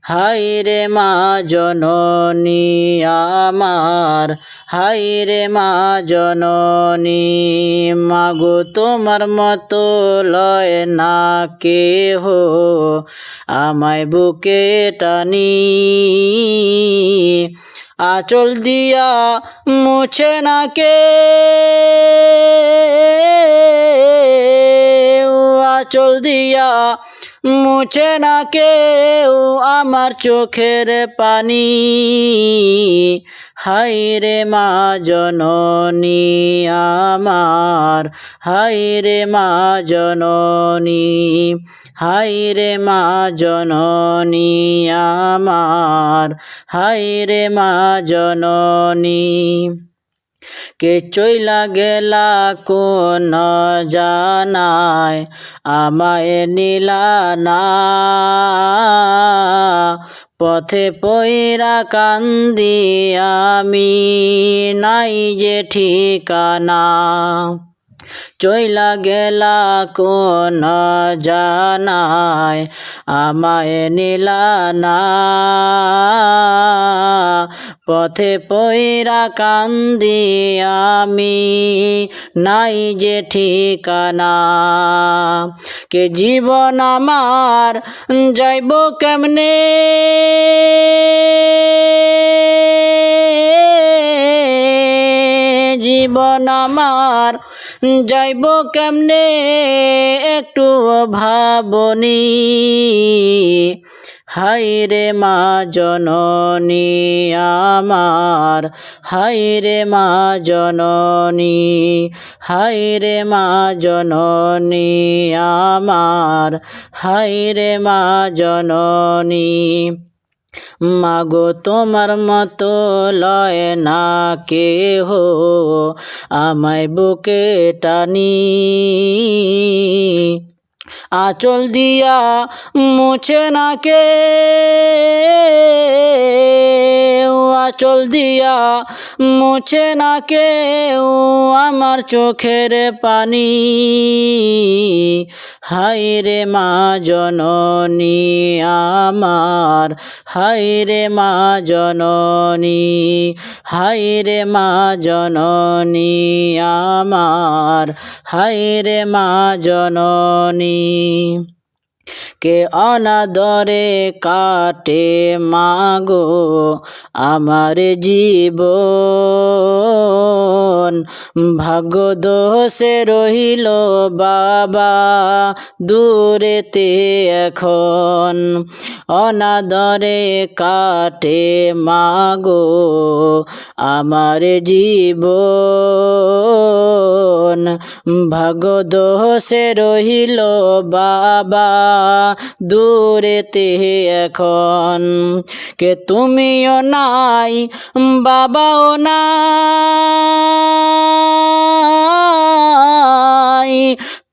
হাইরে মা জননী আমার হাইরে মা জননী, মাগো তোমার মতো লয় না কেহ, আমায় বুকে টানি। আচল দিয়া মুছে না কে আচল দিয়া মুছে না কেউ আমার চোখের পানি। হাই রে মা জননী আমার হাই রে মা জননী হাইরে মা জননী আমার হাই রে মা জননী। কে চইলা গেলা কোন জানায় আমায় নিলা না। পথে পইরা কান্দি আমি, নাই যে ঠিকানা। চইলা গেলা কোন জানায় আমায় নিলা না। পথে পয়রা কান্দি আমি, নাই যে ঠিকানা। কে জীবন আমার, যাইব কেমনে? জীবন আমার, যাইব কেমনে? একটু ভাবনি। হাইরে মা জননী আমার হাইরে মা জননী হাইরে মা জননী আমার হাইরে মা জননী। মাগো তোমার মতো লয় না কেহ, আমায় বুকে টানি। আচল দিয়া মুছে না কে আচল দিয়া মুছে না কেউ আমার চোখের পানি। হাই রে মা জননী আমার হাই রে মা জননী হাই রে মা জননী আমার হাই রে মা জননী। কে অনাদরে কাটে মাগো আমার জীবন। ভাগ্য দোষে রহিল বাবা দূরেতে এখন। অনাদরে কাটে মাগো আমার জীবন। ভাগ্য দোষে রহিল বাবা দূরেতে এখন। কে তুমিও নাই বাবাও নাই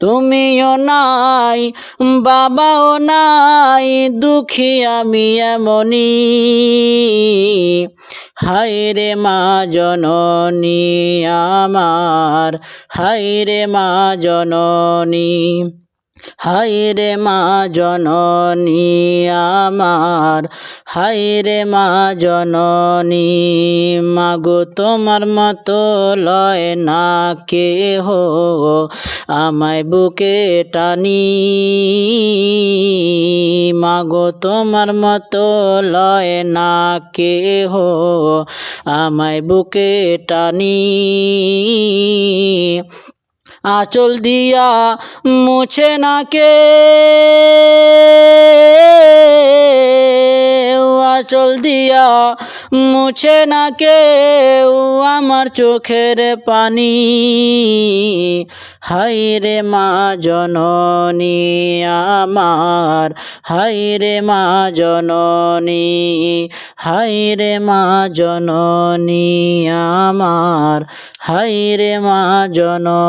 তুমিও নাই বাবাও নাই দুঃখী আমি এমনি হাইরে মা জননী আমার হাইরে মা জননী। হাইরে মা জননী আমার হাইরে মা জননী, মাগো তোমার মতো লয় না কে কেহ, আমায় বুকে টানি। মাগো তোমার মতো লয় না কেহ, আমায় বুকে টানি। আঁচল দিয়া মুছে না কে? চল দিয়া মুছে না কেউ আমার চোখের পানি। হাই রে মা জননী আমার হাই রে মা জননী হাই রে মা জননী আমার হাই রে মা জন